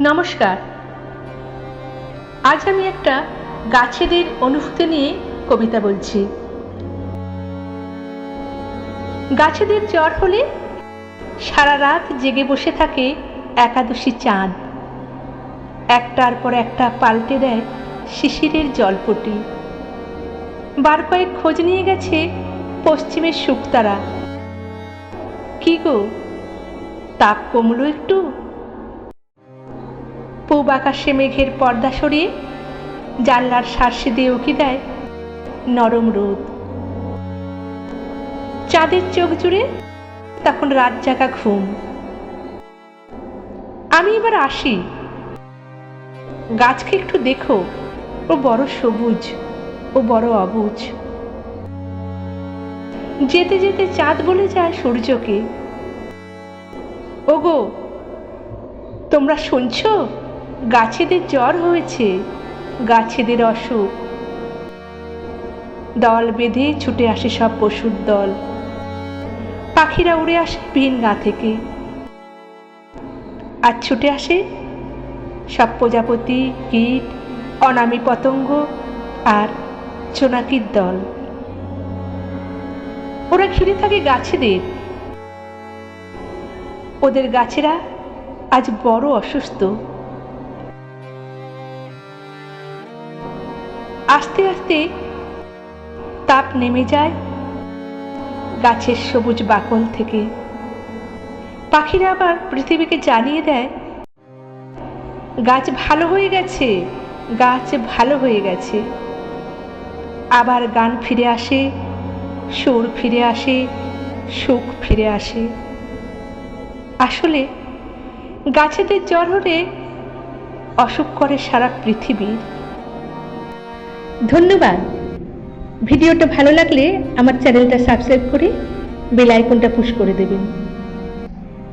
নমস্কার। আজ আমি একটা গাছেদের অনুভূতি নিয়ে কবিতা বলছি। গাছেদের জ্বর হলে সারা রাত জেগে বসে থাকে একাদশী চাঁদ। একটার পর একটা পাল্টে দেয় শিশিরের জলপটি। বার কয়েক খোঁজ নিয়ে গেছে পশ্চিমের শুকতারা। কি গো, তাপ কমলো একটু? পূব আকাশে মেঘের পর্দা সরিয়ে জানলার শার্সে দিয়ে উকি দেয় নরম রোদ। চাঁদের চোখ জুড়ে তখন রাত জাগা ঘুম। আমি এবার আসি। গাছকে একটু দেখো। ও বড় সবুজ, ও বড় অবুজ। যেতে যেতে চাঁদ বলে যায় সূর্যকে। ওগো, তোমরা শুনছো? গাছেদের জ্বর হয়েছে, গাছেদের অসুখ। দল বেঁধে ছুটে আসে সব পশুর দল। পাখিরা উড়ে আসে ভিন গা থেকে। আর ছুটে আসে সব প্রজাপতি, কীট, অনামি পতঙ্গ আর চোনাকির দল। ওরা ঘিরে থাকে গাছেদের। ওদের গাছেরা আজ বড় অসুস্থ। আস্তে আস্তে তাপ নেমে যায় গাছের সবুজ বাকল থেকে। পাখিরা আবার পৃথিবীকে জানিয়ে দেয়, গাছ ভালো হয়ে গেছে, গাছ ভালো হয়ে গেছে। আবার গান ফিরে আসে, সুর ফিরে আসে, সুখ ফিরে আসে। আসলে গাছেদের জ্বর হলে অসুখ করে সারা পৃথিবীর। ধন্যবাদ। ভিডিওটা ভালো লাগলে আমার চ্যানেলটা সাবস্ক্রাইব করে বেল আইকনটা পুশ করে দেবেন।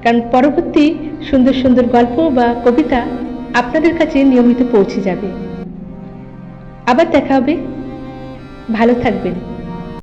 কারণ পরবর্তী সুন্দর সুন্দর গল্প বা কবিতা আপনাদের কাছে নিয়মিত পৌঁছে যাবে। আবার দেখা হবে। ভালো থাকবেন।